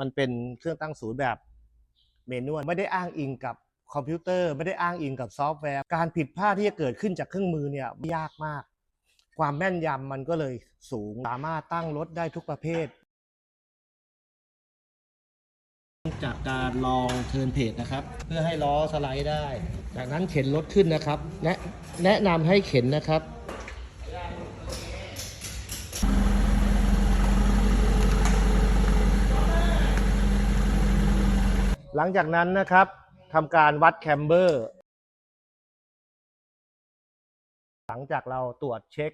มันเป็นเครื่องตั้งศูนย์แบบเมนวลไม่ได้อ้างอิงกับคอมพิวเตอร์ไม่ได้อ้างอิงกับซอฟต์แวร์ การผิดพลาดที่จะเกิดขึ้นจากเครื่องมือเนี่ยยากมาก ความแม่นยำมันก็เลยสูงสามารถตั้งรถได้ทุกประเภท จากการลองเทิร์นเพจนะครับ เพื่อให้ล้อสไลด์ได้ จากนั้นเข็นรถขึ้นนะครับแนะแนะนำให้เข็นนะครับ หลังจากนั้นนะครับทำการวัดแคมเบอร์ หลังจากเราตรวจเช็ค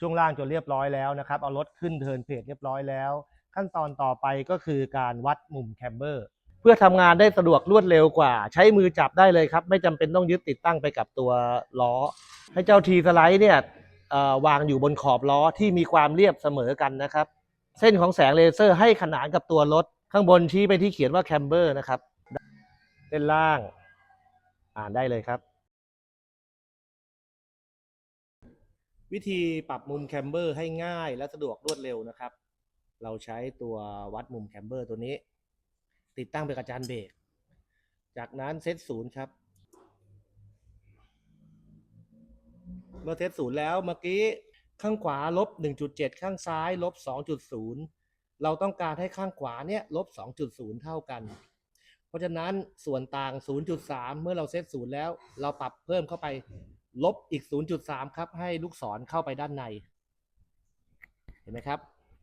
ช่วงล่างจนเรียบร้อยแล้วนะครับ เอารถขึ้นเทิร์นเพจเรียบร้อยแล้ว ขั้นตอนต่อไปก็คือการวัดมุมแคมเบอร์ เพื่อทำงานได้สะดวกรวดเร็วกว่า ใช้มือจับได้เลยครับ ไม่จำเป็นต้องยึดติดตั้งไปกับตัวล้อ ให้เจ้าทีสไลด์เนี่ยวางอยู่บนขอบล้อที่มีความเรียบเสมอกันนะครับ เส้นของแสงเลเซอร์ให้ขนานกับตัวรถ ข้างบนชี้ไปที่เขียนว่าแคมเบอร์นะครับเส้นล่าง อ่านได้เลยครับ วิธีปรับมุมแคมเบอร์ให้ง่ายและสะดวกรวดเร็วนะครับ เราใช้ตัววัดมุมแคมเบอร์ตัวนี้ ติดตั้งเป็นกระจานเบรกจากนั้นเซตศูนย์ครับ เมื่อเซตศูนย์แล้วเมื่อกี้ข้างขวาลบ 1.7 ข้างซ้ายลบ 2.0 เราต้องการให้ข้างขวาเนี่ยลบ 2.0 เท่ากัน เพราะฉะนั้นส่วนต่าง 0.3 เมื่อเราเซตศูนย์แล้ว เราปรับเพิ่มเข้าไปลบอีก 0.3 ครับ ให้ลูกศรเข้าไปด้านใน เห็นไหมครับ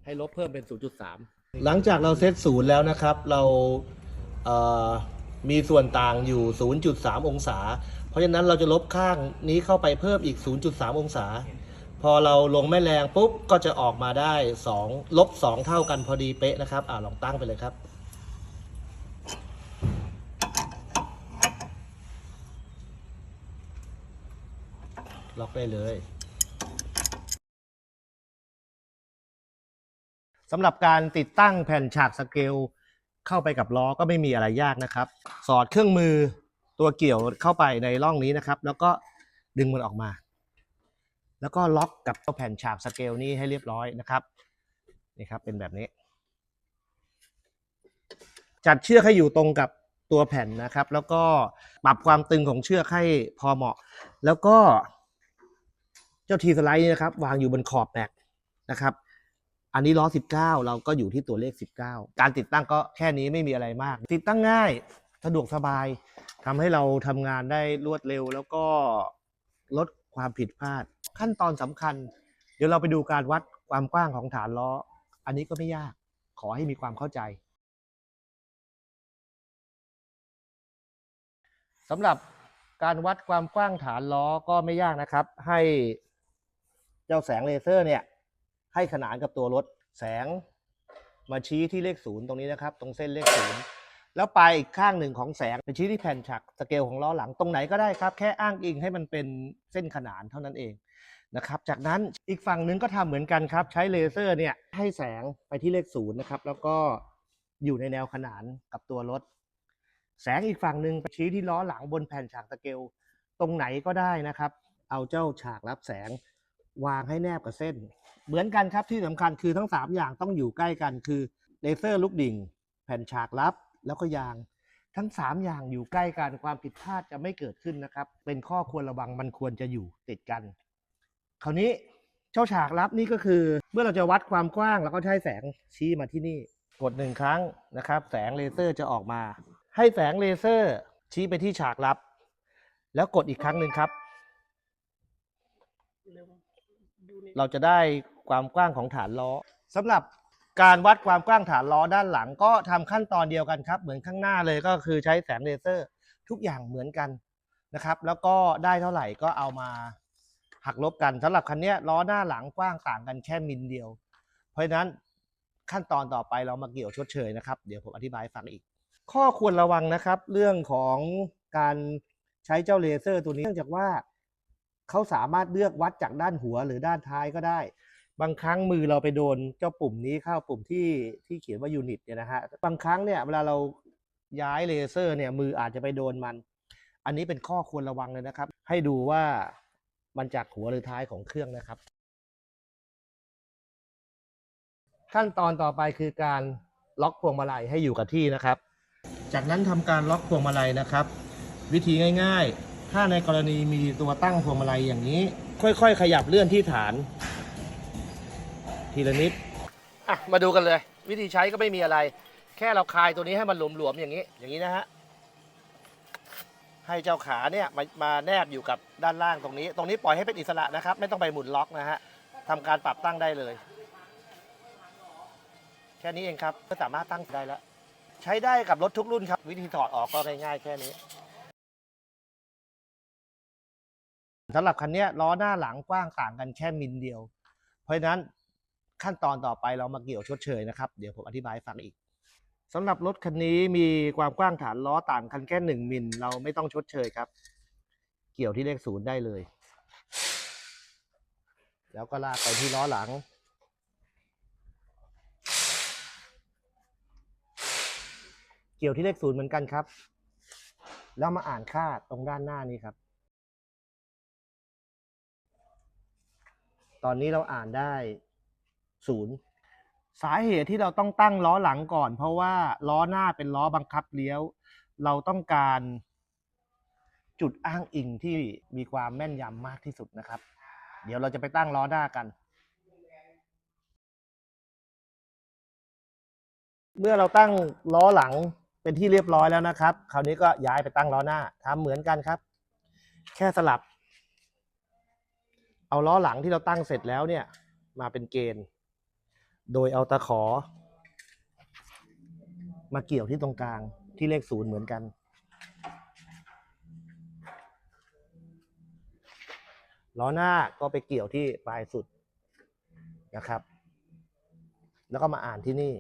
ให้ลบเพิ่มเป็น 0.3 หลังจากเราเซตศูนย์แล้วนะครับ เราเมีส่วนต่างอยู่ 0.3 องศา เพราะฉะนั้นเราจะลบข้างนี้เข้าไปเพิ่มอีก 0.3 องศา พอเราลงแม่แรงปุ๊บก็จะออกมาได้2ลบ2เท่ากันพอดีเป๊ะนะครับ อ่าลองตั้งไปเลยครับล็อกได้เลยสำหรับการติดตั้งแผ่นฉากสเกลเข้าไปกับล้อก็ไม่มีอะไรยากนะครับ สอดเครื่องมือตัวเกี่ยวเข้าไปในร่องนี้นะครับ แล้วก็ดึงมันออกมา แล้วก็ล็อกกับแผ่นฉากสเกลนี้ให้เรียบร้อยนะครับนี่ครับเป็นแบบนี้ จัดเชือกให้อยู่ตรงกับตัวแผ่นนะครับ แล้วก็ปรับความตึงของเชือกให้พอเหมาะ แล้วก็เจ้าทีสไลด์นี่นะครับ วางอยู่บนขอบแม็กนะครับอันนี้ล้อ 19 เราก็อยู่ที่ตัวเลข 19 การติดตั้งก็แค่นี้ไม่มีอะไรมาก ติดตั้งง่าย สะดวกสบาย ทำให้เราทำงานได้รวดเร็ว แล้วก็ลดความผิดพลาด ขั้นตอนสำคัญ เดี๋ยวเราไปดูการวัดความกว้างของฐานล้อ อันนี้ก็ไม่ยาก ขอให้มีความเข้าใจสำหรับการวัดความกว้างฐานล้อก็ไม่ยากนะครับ ให้เจ้าแสงเลเซอร์เนี่ยให้ขนานกับตัวรถ แสงมาชี้ที่เลขศูนย์ตรงนี้นะครับ ตรงเส้นเลขศูนย์ แล้วปลายอีกข้างหนึ่งของแสงไปชี้ที่แผ่นฉากสเกลของล้อหลังตรงไหนก็ได้ครับ แค่อ้างอิงให้มันเป็นเส้นขนานเท่านั้นเองนะครับ จากนั้นอีกฝั่งหนึงก็ทำเหมือนกันครับ ใช้เลเซอร์เนี่ยให้แสงไปที่เลขศูนย์นะครับ แล้วก็อยู่ในแนวขนานกับตัวรถ แสงอีกฝั่งหนึ่งไปชี้ที่ล้อหลังบนแผ่นฉากสเกล ตรงไหนก็ได้นะครับ เอาเจ้าฉากรับแสงวางให้แนบกับเส้น เหมือนกันครับที่สำคัญคือทั้ง 3 อย่างต้องอยู่ใกล้กันคือเลเซอร์ลูกดิ่ง แผ่นฉากรับ แล้วก็ยาง ทั้ง 3 อย่างอยู่ใกล้กันความผิดพลาดจะไม่เกิดขึ้นนะครับ เป็นข้อควรระวังมันควรจะอยู่ติดกัน คราวนี้เจ้าฉากรับนี่ก็คือ เมื่อเราจะวัดความกว้างเราก็ใช้แสงชี้มาที่นี่ กดหนึ่งครั้งนะครับ แสงเลเซอร์จะออกมา ให้แสงเลเซอร์ชี้ไปที่ฉากรับ แล้วกดอีกครั้งหนึ่งครับ เราจะได้ความกว้างของฐานล้อสำหรับ การวัดความกว้างฐานล้อด้านหลังก็ทำขั้นตอนเดียวกันครับ เหมือนข้างหน้าเลยก็คือใช้แสงเลเซอร์ ทุกอย่างเหมือนกันนะครับ แล้วก็ได้เท่าไหร่ก็เอามาหักลบกันสำหรับคันนี้ล้อหน้าหลังกว้างต่างกันแค่มิลเดียว เพราะฉะนั้นขั้นตอนต่อไปเรามาเกี่ยวชดเชยนะครับ เดี๋ยวผมอธิบายฟังอีก ข้อควรระวังนะครับ เรื่องของการใช้เจ้าเลเซอร์ตัวนี้เนื่องจากว่าเขาสามารถเลือกวัดจากด้านหัวหรือด้านท้ายก็ได้ บางครั้งมือเราไปโดนเจ้าปุ่มนี้เข้าปุ่มที่ที่เขียนว่ายูนิตเนี่ยนะฮะบางครั้งเนี่ยเวลาเราย้ายเลเซอร์เนี่ยมืออาจจะไปโดนมัน อันนี้เป็นข้อควรระวังเลยนะครับ ให้ดูว่ามันจากหัวหรือท้ายของเครื่องนะครับ ขั้นตอนต่อไปคือการล็อกพวงมาลัยให้อยู่กับที่นะครับ จากนั้นทำการล็อกพวงมาลัยนะครับ วิธีง่าย ๆ ถ้าในกรณีมีตัวตั้งพวงมาลัยอย่างนี้ ค่อย ๆ ขยับเลื่อนที่ฐาน ทีละนิดอะมาดูกันเลย วิธีใช้ก็ไม่มีอะไร แค่เราคลายตัวนี้ให้มันหลวมๆอย่างนี้ อย่างนี้นะฮะให้เจ้าขาเนี่ยมามาแนบอยู่กับด้านล่างตรงนี้ ตรงนี้ปล่อยให้เป็นอิสระนะครับ ไม่ต้องไปหมุนล็อกนะฮะทำการปรับตั้งได้เลย แค่นี้เองครับก็สามารถตั้งได้แล้ว ใช้ได้กับรถทุกรุ่นครับ วิธีถอดออกก็ง่ายๆแค่นี้สำหรับคันนี้ล้อหน้าหลังกว้างต่างกันแค่มิลเดียว เพราะฉะนั้น ขั้นตอนต่อไปเรามาเกี่ยวชดเชยนะครับ เดี๋ยวผมอธิบายฟังอีกสำหรับรถคันนี้มีความกว้างฐานล้อต่างกันแค่หนึ่งมิลเราไม่ต้องชดเชยครับ เกี่ยวที่เลขศูนย์ได้เลย แล้วก็ลากไปที่ล้อหลัง เกี่ยวที่เลขศูนย์เหมือนกันครับ แล้วมาอ่านค่าตรงด้านหน้านี้ครับ ตอนนี้เราอ่านได้ ศูนย์สาเหตุที่เราต้องตั้งล้อหลังก่อน เพราะว่าล้อหน้าเป็นล้อบังคับเลี้ยว เราต้องการจุดอ้างอิงที่มีความแม่นยำมากที่สุดนะครับ เดี๋ยวเราจะไปตั้งล้อหน้ากัน เมื่อเราตั้งล้อหลังเป็นที่เรียบร้อยแล้วนะครับ คราวนี้ก็ย้ายไปตั้งล้อหน้าทำเหมือนกันครับ แค่สลับ เอาล้อหลังที่เราตั้งเสร็จแล้วเนี่ย มาเป็นเกณฑ์ โดยเอาตะขอ มาเกี่ยวที่ตรงกลางที่เลขศูนย์เหมือนกัน ล้อหน้าก็ไปเกี่ยวที่ปลายสุดนะครับ แล้วก็มาอ่านที่นี่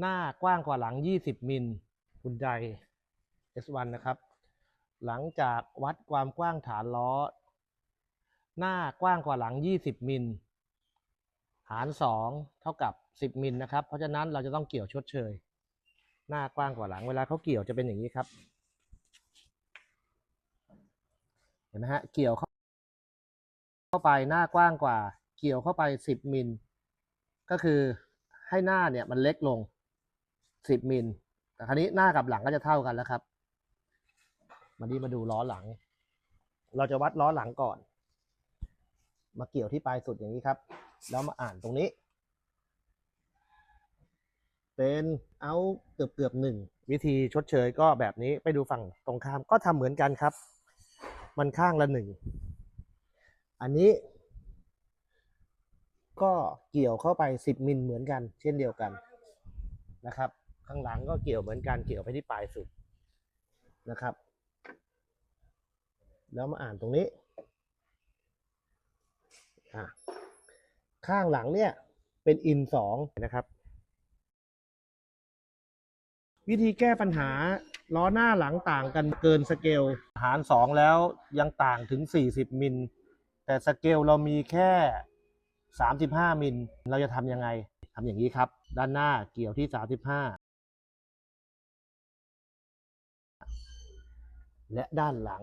หน้ากว้างกว่าหลัง 20 มิลคุณใจ S1 นะครับ หลังจากวัดความกว้างฐานล้อ หน้ากว้างกว่าหลัง 20 มิล หาร 2 เท่ากับ 10 มิลนะครับ เพราะฉะนั้นเราจะต้องเกี่ยวชดเชย หน้ากว้างกว่าหลัง เวลาเขาเกี่ยวจะเป็นอย่างนี้ครับ เห็นไหมฮะ เกี่ยวเข้าเข้าไปหน้ากว้างกว่า เกี่ยวเข้าไป 10 มิล ก็คือให้หน้าเนี่ยมันเล็กลง 10 มิล แต่คราวนี้หน้ากับหลังก็จะเท่ากันแล้วครับ มาดีมาดูล้อหลัง เราจะวัดล้อหลังก่อน มาเกี่ยวที่ปลายสุดอย่างนี้ครับ แล้วมาอ่านตรงนี้ เป็นเอาเกือบเกือบหนึ่งวิธีชดเชยก็แบบนี้ไปดูฝั่งตรงข้ามก็ทำเหมือนกันครับ มันข้างละหนึ่งอันนี้ ก็เกี่ยวเข้าไป 10 มิลเหมือนกัน เช่นเดียวกันนะครับ ข้างหลังก็เกี่ยวเหมือนกันเกี่ยวไปที่ปลายสุดนะครับ แล้วมาอ่านตรงนี้ ข้างหลังเนี่ยเป็นอินสองนะครับ วิธีแก้ปัญหาล้อหน้าหลังต่างกันเกินสเกลหารสองแล้วยังต่างถึง 40 มิล แต่สเกลเรามีแค่ 35 มิล เราจะทำยังไงทำอย่างนี้ครับ ด้านหน้าเกี่ยวที่ 35 และด้านหลัง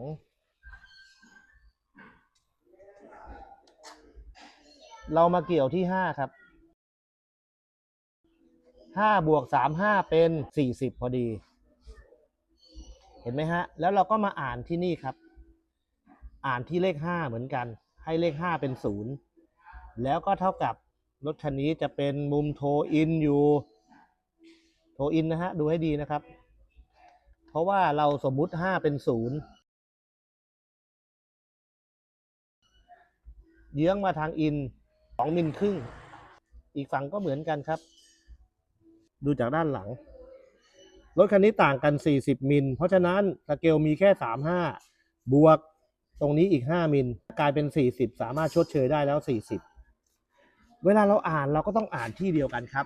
เรามาเกี่ยวที่5ครับ5บวก35เป็น40พอดี เห็นไหมฮะ แล้วเราก็มาอ่านที่นี่ครับ อ่านที่เลข5เหมือนกัน ให้เลข5เป็น0แล้วก็เท่ากับรถคันนี้จะเป็นมุมโทอินอยู่ โทอินนะฮะ ดูให้ดีนะครับ เพราะว่าเราสมมุติ5เป็น0เยื้องมาทางอิน 2มิลครึ่ง อีกฝั่งก็เหมือนกันครับ ดูจากด้านหลัง รถคันนี้ต่างกัน 40 มิล เพราะฉะนั้นสเกลมีแค่ 35 บวกตรงนี้อีก 5 มิล กลายเป็น 40 สามารถชดเชยได้แล้ว 40 เวลาเราอ่านเราก็ต้องอ่านที่เดียวกันครับ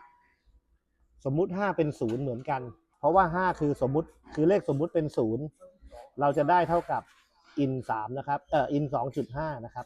สมมุติ 5 เป็น 0 เหมือนกัน เพราะว่า 5 คือสมมุติคือเลขสมมุติเป็น 0 เราจะได้เท่ากับ in 3นะครับ เอ่อ in 2.5 นะครับ